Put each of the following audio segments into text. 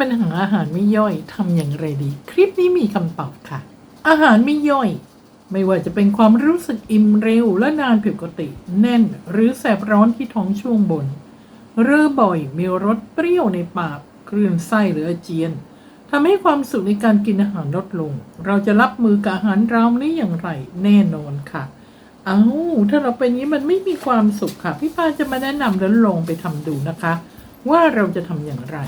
ปัญหาอาหารไม่ย่อยทำอย่างไรดี คลิปนี้มีคำตอบค่ะ อาหารไม่ย่อย ไม่ว่าจะเป็นความรู้สึกอิ่มเร็วและนานผิดปกติ แน่นหรือแสบร้อนที่ท้องช่วงบน เรื่อบ่อยมีรสเปรี้ยวในปากคลื่นไส้หรืออาเจียนทำให้ความสุขในการกินอาหารลดลง เราจะรับมือกับอาหารราวนี้อย่างไรแน่นอนค่ะ เอา้าถ้าเราเป็นนี้มันไม่มีความสุขค่ะ พี่ปาจะมาแนะนำแล้วลองไปทำดูนะคะ ว่าเราจะทำอย่างไร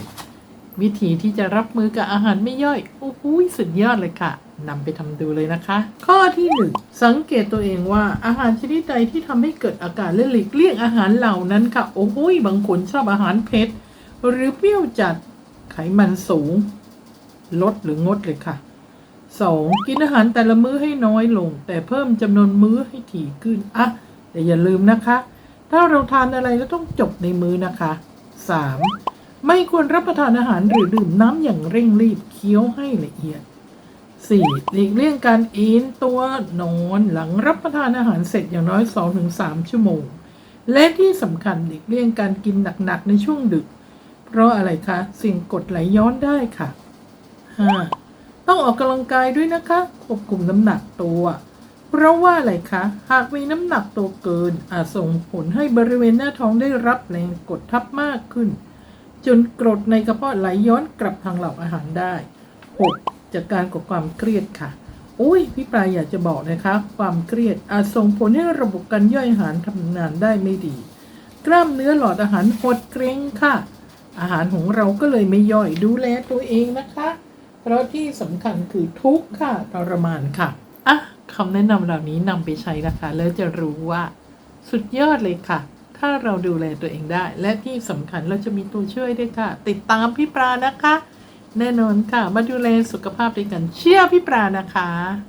วิธีที่จะรับมือกับอาหารไม่ย่อย โอ้โหสุดยอดเลยค่ะนำไปทำดูเลยนะคะ ข้อที่หนึ่งสังเกตตัวเองว่าอาหารชนิดใดที่ทำให้เกิดอาการและหลีกเลี่ยงอาหารเหล่านั้นค่ะ โอ้โหบางคนชอบอาหารเผ็ดหรือเปรี้ยวจัดไขมันสูง ลดหรืองดเลยค่ะสองกินอาหารแต่ละมื้อให้น้อยลง แต่เพิ่มจำนวนมื้อให้ถี่ขึ้นอะแต่อย่าลืมนะคะ ถ้าเราทานอะไรก็ต้องจบในมื้อนะคะสาม ไม่ควรรับประทานอาหารหรือดื่มน้ำอย่างเร่งรีบเคี้ยวให้ละเอียด 4. หลีกเลี่ยงการเอนตัวนอนหลังรับประทานอาหารเสร็จอย่างน้อย 2-3 ชั่วโมง และที่สำคัญหลีกเลี่ยงการกินหนักๆในช่วงดึก เพราะอะไรคะ สิ่งกดไหลย้อนได้ค่ะ 5. ต้องออกกำลังกายด้วยนะคะ ควบคุมน้ำหนักตัว เพราะว่าอะไรคะ หากมีน้ำหนักตัวเกินอาจส่งผลให้บริเวณหน้าท้องได้รับแรงกดทับมากขึ้น จนกรดในกระเพาะไหลย้อนกลับทางหลอดอาหารได้ 6. จากการกับความเครียดค่ะโอ้ยพี่ปลายอยากจะบอกนะคะ ความเครียดอาจส่งผลให้ระบบการย่อยอาหารทำงานได้ไม่ดี กล้ามเนื้อหลอดอาหารหดเกร็งค่ะ อาหารของเราก็เลยไม่ย่อยดูแลตัวเองนะคะ เพราะที่สำคัญคือทุกข์ค่ะทรมานค่ะอะคำแนะนำเหล่านี้นำไปใช้นะคะ แล้วจะรู้ว่า สุดยอดเลยค่ะ ถ้าเราดูแลตัวเองได้ และที่สำคัญเราจะมีตัวช่วยด้วยค่ะ ติดตามพี่ปลานะคะ แน่นอนค่ะ มาดูแลสุขภาพด้วยกันเชื่อพี่ปลานะคะ